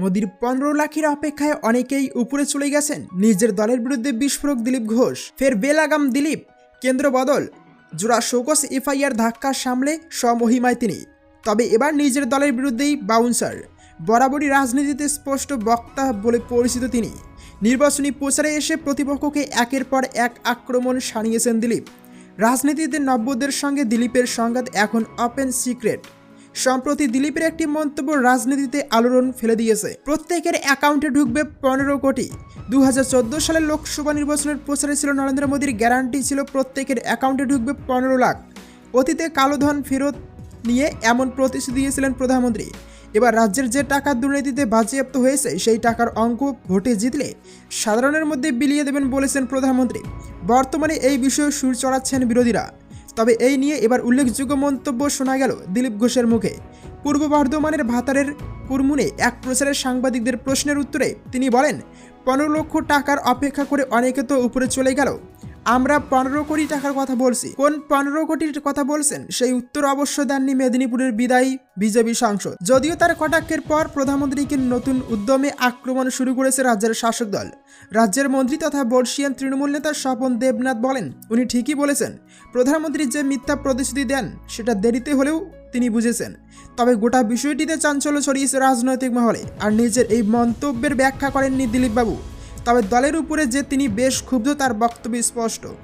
মোদির পনেরো লাখের অপেক্ষায় অনেকেই উপরে চলে গেছেন। নিজের দলের বিরুদ্ধে বিস্ফোরক দিলীপ ঘোষ, ফের বেলাগাম দিলীপ, কেন্দ্র বদল। জোড়া শোকস এফআইআর ধাক্কা সামলে স্বমহিমায় তিনি। তবে এবার নিজের দলের বিরুদ্ধেই বাউন্সার। বরাবরই রাজনীতিতে স্পষ্ট বক্তা বলে পরিচিত তিনি। নির্বাচনী প্রচারে এসে প্রতিপক্ষকে একের পর এক আক্রমণ সানিয়েছেন দিলীপ। রাজনীতিতে নব্যদের সঙ্গে দিলীপের সংঘাত এখন ওপেন সিক্রেট সম্প্রতি দিলীপের একটি মন্তব্য রাজনীতিতে আলোড়ন ফেলে দিয়েছে। প্রত্যেকের অ্যাকাউন্টে ঢুকবে পনেরো কোটি। দু হাজার চোদ্দ সালের লোকসভা নির্বাচনের প্রচারে ছিল নরেন্দ্র মোদীর গ্যারান্টি ছিল প্রত্যেকের অ্যাকাউন্টে ঢুকবে পনেরো লাখ। অতীতে কালোধন ফেরত নিয়ে এমন প্রতিশ্রুতি দিয়েছিলেন প্রধানমন্ত্রী। এবার রাজ্যের যে টাকা দুর্নীতিতে বাজেয়াপ্ত হয়েছে, সেই টাকার অঙ্ক ভোটে জিতলে সাধারণের মধ্যে বিলিয়ে দেবেন বলেছেন প্রধানমন্ত্রী। বর্তমানে এই বিষয়ে সুর চড়াচ্ছেন বিরোধীরা। তবে এই নিয়ে এবার উল্লেখযোগ্য মন্তব্য শোনা গেল দিলীপ ঘোষের মুখে। পূর্ব বর্ধমানের ভাতারের কুরমুনে এক প্রচারের সাংবাদিকদের প্রশ্নের উত্তরে তিনি বলেন, পনেরো লক্ষ টাকার অপেক্ষা করে অনেকে তো উপরে চলে গেল। আমরা পনেরো কোটি টাকার কথা বলছি। কোন পনেরো কোটির কথা বলছেন? সেই উত্তর অবশ্য দেননি মেদিনীপুরের বিদায়ী বিজেপি সাংসদ। যদিও তার কটাক্ষের পর প্রধানমন্ত্রীকে নতুন উদ্যমে আক্রমণ শুরু করেছে রাজ্যের শাসক দল। রাজ্যের মন্ত্রী তথা বর্ষিয়ান তৃণমূল নেতা স্বপন দেবনাথ বলেন, উনি ঠিকই বলেছেন, প্রধানমন্ত্রী যে মিথ্যা প্রতিশ্রুতি দেন, সেটা দেরিতে হলেও তিনি বুঝেছেন। তবে গোটা বিষয়টিতে চাঞ্চল্য ছড়িয়েছে রাজনৈতিক মহলে, আর নিজের এই মন্তব্যের ব্যাখ্যা করেননি দিলীপবাবু। তবে দলের উপরে যে তিনি বেশ ক্ষুব্ধ তার বক্তব্য স্পষ্ট।